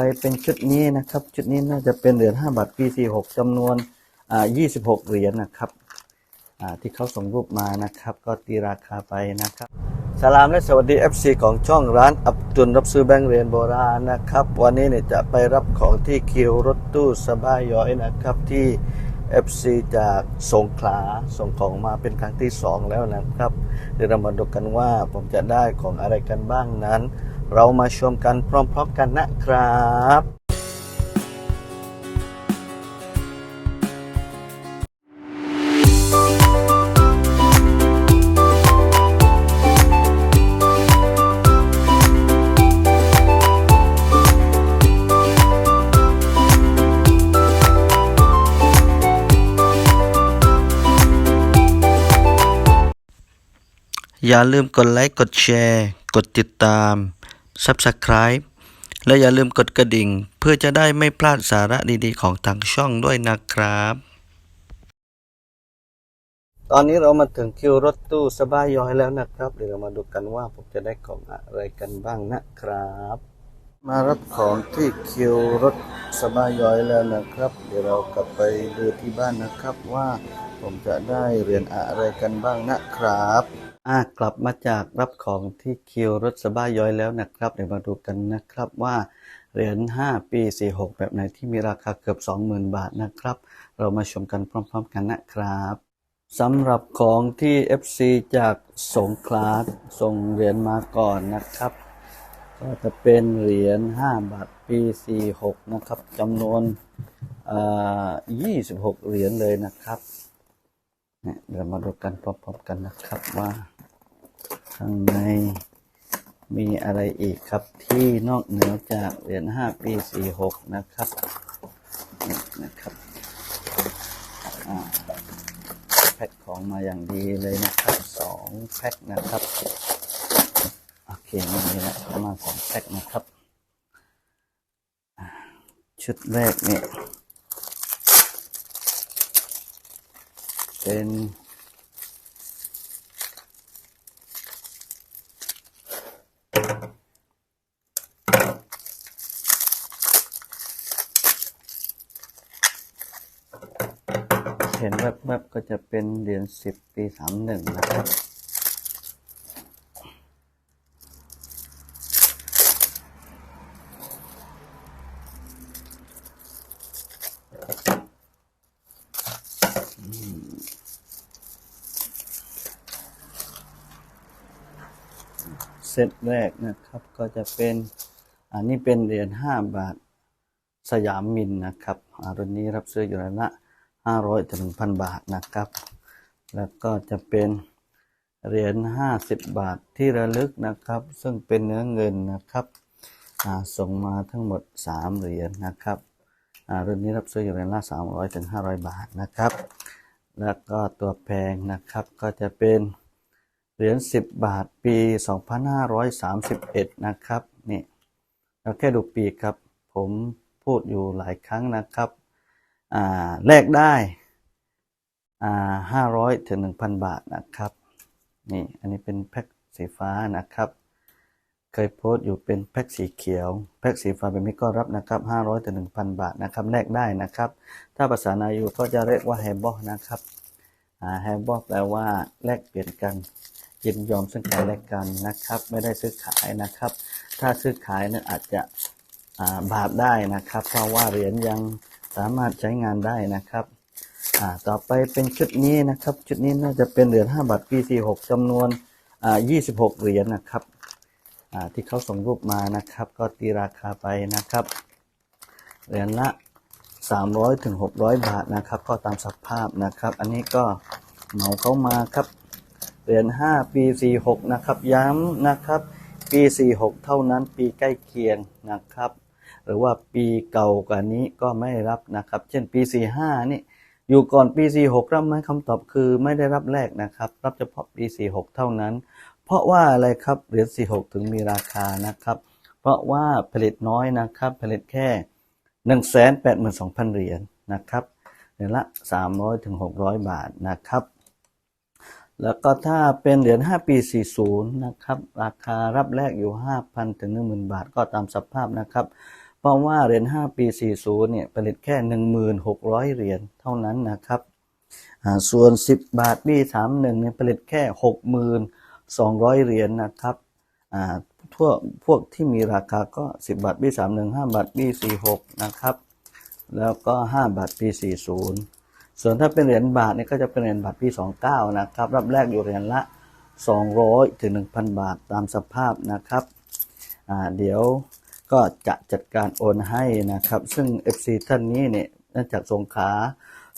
ไปเป็นชุดนี้นะครับ ชุดนี้น่าจะเป็นเหรียญ5บาทปี46จำนวนอ่า26 เหรียญนะครับอ่าที่เขาส่งรูปมานะครับ ก็ตีราคาไปนะครับสลามและสวัสดี FC ของช่องร้านอับดุลรับซื้อแบงก์เหรียญโบราณนะครับ วันนี้เนี่ยจะไปรับของที่คิวรถตู้สบายย้อยนะครับที่ FC จากสงขลาส่งของมาเป็นครั้งที่ 2 แล้วนะครับ เดี๋ยวเรามาดูกันว่าผมจะได้ของอะไรกันบ้างนั้น เรามาชมกันพร้อมๆกันนะครับอย่าลืมกดไลค์ กดแชร์ กดติดตาม Subscribe และอย่าลืมกดกระดิ่ง เพื่อจะได้ไม่พลาดสาระดีๆ ของทางช่องด้วยนะครับ ตอนนี้เรามาถึงคิวรถตู้สบายย้อยแล้วนะครับ เดี๋ยวเรามาดูกันว่าผมจะได้ของอะไรกันบ้างนะครับ มารับของที่คิวรถสบายย้อยแล้วนะครับ เดี๋ยวเรากลับไปดูที่บ้านนะครับว่า ผมจะได้เหรียญอะไรกันบ้างนะครับอ่ากลับมาจากรับของที่คิวรถสบายย้อยแล้วนะครับเดี๋ยวมาดูกันนะครับว่าเหรียญ5 ปี 46 แบบไหนที่มีราคาเกือบ 20,000 บาทนะครับ เรามาชมกันพร้อม ๆ กันนะครับสำหรับของที่ FC จากสงขลาส่งเหรียญมาก่อนนะครับ ก็จะเป็นเหรียญ5บาทปี 46 นะครับจำนวนเอ่อ26 เหรียญเลยนะครับ เนี่ยเดี๋ยวมาดูกันพร้อมๆกันนะครับว่าข้างในมีอะไรอีกครับที่นอกเหนือจากเหรียญ5ปี46นะครับนี่นะครับแพ็คของมาอย่างดีเลยนะครับสองแพ็คนะครับโอเคนี่นี่นะมาสองแพ็คนะครับ ชุดแรกเนี่ย เป็นเห็นแวบๆก็จะเป็นเหรียญสิบปีสามหนึ่งนะครับ ซตแรกนะครับ ก็จะเป็นอันนี้เป็นเหรียญห้าบาทสยามมินนะครับอ่ารุ่นนี้รับซื้ออยู่แล้วละห้าร้อยถึงพันบาทนะครับ แล้วก็จะเป็นเหรียญห้าสิบบาทที่ระลึกนะครับ ซึ่งเป็นเนื้อเงินนะครับอ่าส่งมาทั้งหมดสามเหรียญนะครับอ่ารุ่นนี้รับซื้ออยู่แล้วละสามร้อยถึงห้าร้อยบาทนะครับ แล้วก็ตัวแพงนะครับก็จะเป็น เหรียญ10บาทปี2531นะครับนี่เราแค่ดูปีครับ ผมพูดอยู่หลายครั้งนะครับอ่าแลกได้อ่า500ถึง1,000บาทนะครับนี่อันนี้เป็นแพ็คสีฟ้านะครับ เคยโพสต์อยู่เป็นแพ็คสีเขียว แพ็คสีฟ้าแบบนี้ก็รับนะครับ500ถึง1,000บาทนะครับแลกได้นะครับ ถ้าภาษานายูก็จะเรียกว่าแฮมบอนะครับอ่าแฮมบอแปลว่าแลกเปลี่ยนกัน ยินยอมซึ่งกันและกันนะครับ ไม่ได้ซื้อขายนะครับ ถ้าซื้อขายนั้นอาจจะาบาปได้นะครับ เพราะว่าเหรียญยังสามารถใช้งานได้นะครับต่อไปเป็นชุดนี้นะครับ ชุดนี้น่าจะเป็นเหรียญ5บาทปี 46จำนวนอ่า26 เหรียญนะครับที่เขาส่งรูปมานะครับ ก็ตีราคาไปนะครับ เหรียญละ 300ถึง600 บาทนะครับ ก็ตามสภาพนะครับ อันนี้ก็เหมาเข้ามาครับ เหรียญ5ปี46นะครับย้ำนะครับปี46เท่านั้นปีใกล้เคียงนะครับ หรือว่าปีเก่ากว่านี้ก็ไม่รับนะครับ เช่นปี45นี่อยู่ก่อนปี46รับไหมคำตอบคือไม่ได้รับแรกนะครับ รับเฉพาะปี46เท่านั้น เพราะว่าอะไรครับเหรียญ46ถึงมีราคานะครับ เพราะว่าผลิตน้อยนะครับ ผลิตแค่182,000เหรียญนะครับเหรียญละ300ถึง600บาทนะครับ แล้วก็ถ้าเป็นเหรียญ5ปี 40 นะครับ ราคารับแรกอยู่ 5,000 ถึง 10,000 บาทก็ตามสภาพนะครับ เพราะว่าเหรียญ5ปี 40 เนี่ยผลิตแค่ 1,600 เหรียญเท่านั้นนะครับอ่าส่วน 10 บาทปี31เนี่ยผลิตแค่ 6,200 เหรียญนะครับอ่าทั่วพวกที่มีราคาก็ 10 บาทปี31 5บาทปี46 นะครับ แล้วก็ 5 บาทปี40 ส่วนถ้าเป็นเหรียญบาทเนี่ยก็จะเป็นเหรียญบาทปี 29 นะครับ รับแรกอยู่เหรียญละ 200 ถึง 1,000 บาทตามสภาพนะครับเดี๋ยวก็จะจัดการโอนให้นะครับ ซึ่ง FC ท่านนี้เนี่ยน่าจากสงขา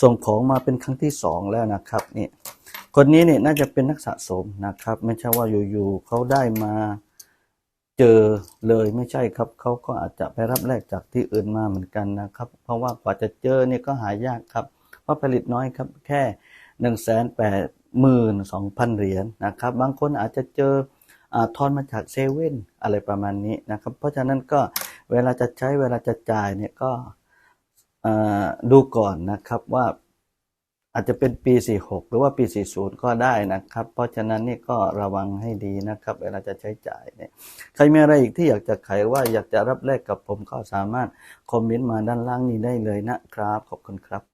ส่งของมาเป็นครั้งที่สองแล้วนะครับนี่คนนี้เนี่ยน่าจะเป็นนักสะสมนะครับ ไม่ใช่ว่าอยู่ๆเขาได้มาเจอเลยไม่ใช่ครับเขาก็อาจจะไปรับแลกจากที่อื่นมาเหมือนกันนะครับ เพราะว่ากว่าจะเจอเนี่ยก็หายากครับ เพราะผลิตน้อยครับแค่หนึ่งแสนแปดหมื่นสองพันเหรียญนะครับ บางคนอาจจะเจออทอนมาจากเซเว่นอะไรประมาณนี้นะครับ เพราะฉะนั้นก็เวลาจะใช้เวลาจะจ่ายเนี่ยก็ดูก่อนนะครับว่าอาจจะเป็นปี 46 หรือว่าปี 40 ก็ได้นะครับ เพราะฉะนั้นนี่ก็ระวังให้ดีนะครับ เวลาจะใช้จ่ายเนี่ย ใครมีอะไรอีกที่อยากจะขายว่าอยากจะรับแลกกับผมก็สามารถคอมเมนต์มาด้านล่างนี้ได้เลยนะครับ ขอบคุณครับ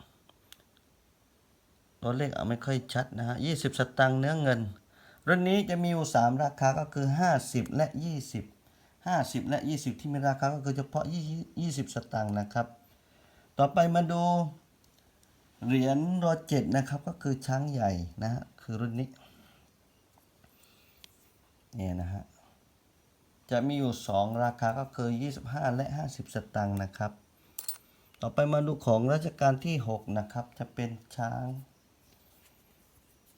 ตัวเลขเอาไม่ค่อยชัดนะฮะ20สตังค์เนื้อเงินรุ่นนี้จะมีอยู่ 3 ราคาก็คือ 50 และ 20 50 และ 20 ที่มีราคาก็คือเฉพาะ 20 สตางค์นะครับ ต่อไปมาดูเหรียญรอเจ็ดนะครับก็คือช้างใหญ่นะฮะคือรุ่นนี้เนี่ยนะฮะจะมีอยู่ 2 ราคาก็คือ 25 และ 50 สตางค์นะครับ ต่อไปมาดูของรัชกาลที่ 6 นะครับ จะเป็นช้าง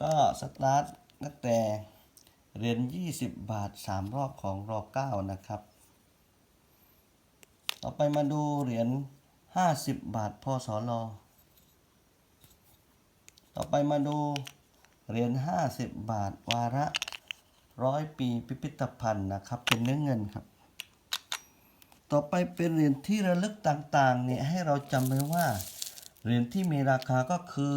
ก็สตาร์ทตั้งแต่เหรียญ20 บาท 3 รอบของรอ9นะครับ ต่อไปมาดูเหรียญ50 บาทพศลต่อไปมาดูเหรียญ50 บาทวาระร้อยปีพิพิธภัณฑ์นะครับ เป็นเนื้อเงินครับ ต่อไปเป็นเหรียญที่ระลึกต่างๆเนี่ยให้เราจำไว้ว่าเหรียญที่มีราคาก็คือ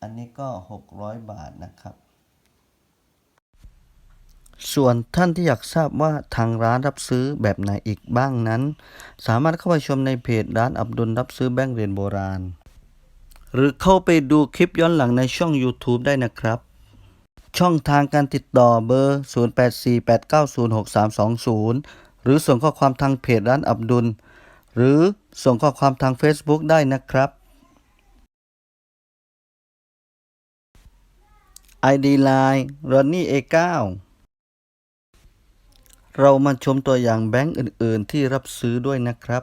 อันนี้ก็ 600 บาทนะครับ ส่วนท่านที่อยากทราบว่าทางร้านรับซื้อแบบไหนอีกบ้างนั้น สามารถเข้าไปชมในเพจร้านอับดุลรับซื้อแบงก์เหรียญโบราณ หรือเข้าไปดูคลิปย้อนหลังในช่อง YouTube ได้นะครับ ช่องทางการติดต่อเบอร์ 0848906320 หรือส่งข้อความทางเพจร้านอับดุล หรือส่งข้อความทาง Facebook ได้นะครับ ID Line Ronnie A9 เรามาชมตัวอย่างแบงก์อื่น ๆ ที่รับซื้อด้วยนะครับ